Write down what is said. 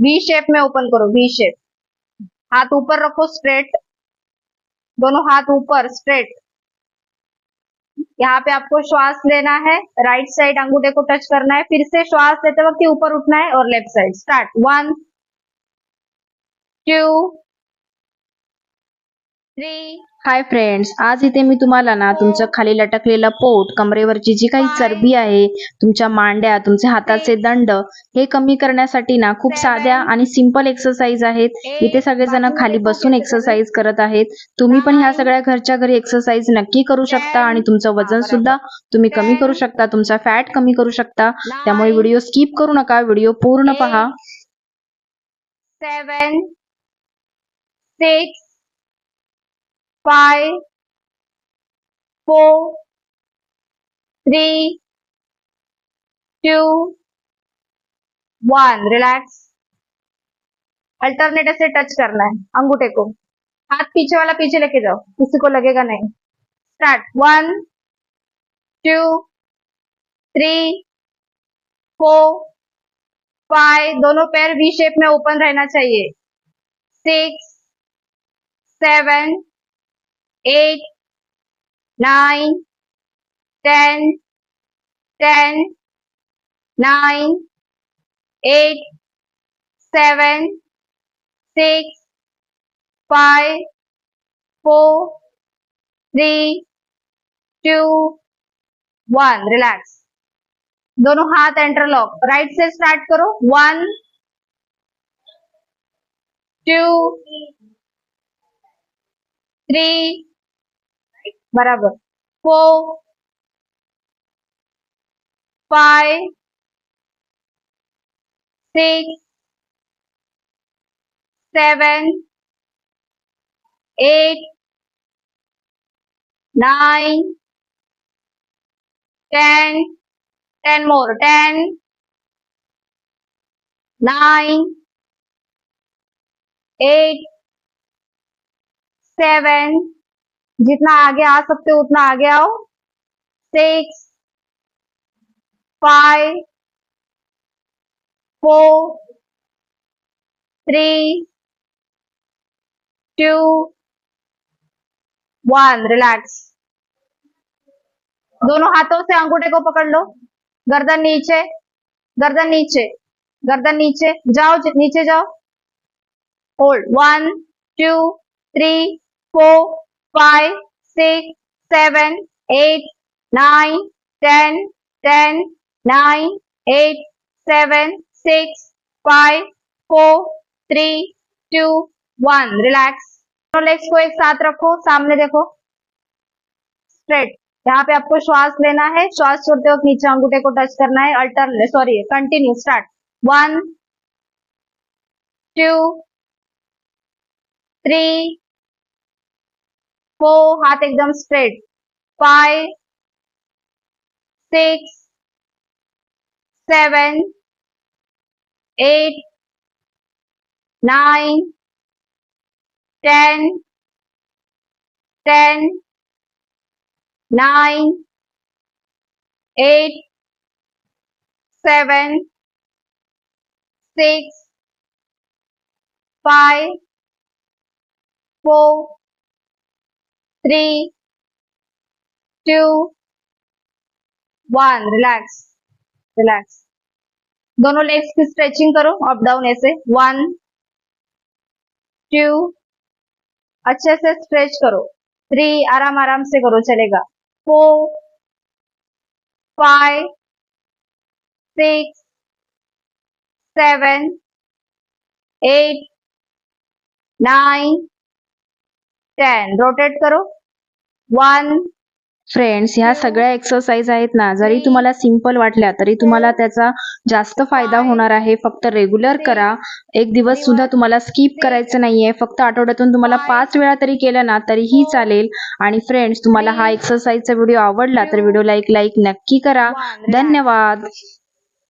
We shape में open करो V shape हाथ ऊपर रखो स्ट्रेट दोनों हाथ ऊपर स्ट्रेट यहाँ पे आपको श्वास लेना है राइट साइड अंगूठे को टच करना है, फिर से श्वास लेते वक्त ऊपर उठना है और left side start one two hi friends आज इथे मी तुम्हाला ना तुमचं खाली लटकलेलं पोट कमरेवरची जी काही चरबी आहे तुमच्या मांड्या तुमचे हाताचे दंड हे कमी करण्यासाठी ना खूप साध्या आणि सिंपल एक्सरसाइज आहेत. इथे सगळेजण खाली बसून एक्सरसाइज करत आहेत. तुम्ही पण ह्या सगळ्या घरच्या घरी एक्सरसाइज नक्की करू शकता आणि तुमचं वजन सुद्धा तुम्ही कमी करू शकता तुमचा फॅट कमी करू शकता. त्यामुळे व्हिडिओ स्किप करू नका व्हिडिओ पूर्ण पहा. Seven six five, four, three, two, one. Relax. Alternate से टच करना है अंगूठे को। हाथ पीछे वाला पीछे लेके जाओ। किसी को लगेगा नहीं। Start. One two three four five. दोनों पैर वी शेप में ओपन रहना चाहिए। Six seven eight nine ten ten nine eight seven six five four three two one relax दोनों हाथ एंटरलॉक राइट से स्टार्ट करो. वन टू थ्री बराबर four five six seven eight nine ten ten more ten nine eight seven जितना आगे आ सकते हो, उतना आगे आओ। Six, five, four, three, two, one. Relax. दोनों हाथों से अंगूठे को पकड़ लो। गर्दन नीचे गर्दन नीचे गर्दन नीचे। जाओ नीचे जाओ। Hold one two three four five six seven eight nine ten ten nine eight seven six five four three two one relax legs को एक साथ रखो, सामने देखो. स्ट्रेट यहाँ पे आपको श्वास लेना है, श्वास छोड़ते वक्त नीचे अंगूठे को टच करना है alter sorry continue start one two three four हाथ एकदम straight five six seven eight nine ten ten nine, eight, seven, six, five, four, three, two, one. Relax, relax. दोनों लेग्स की स्ट्रेचिंग करो अप डाउन ऐसे. One two अच्छे से stretch करो. Three आराम आराम से करो चलेगा. Four five six seven eight nine ten rotate करो. वन फ्रेंड्स ह्या सगळ्या एक्सरसाइज आहेत ना जरी तुम्हाला सिंपल वाटल्या तरी तुम्हाला त्याचा जास्त फायदा होणार आहे. फक्त रेग्युलर करा. एक दिवस सुद्धा तुम्हाला स्किप करायचं नाहीये. फक्त आठवड्यातून तुम्हाला पाच वेळा तरी केलं ना तरीही चालेल. आणि फ्रेंड्स तुम्हाला हा एक्सरसाइजचा व्हिडिओ आवडला तर व्हिडिओला एक लाईक नक्की करा. धन्यवाद.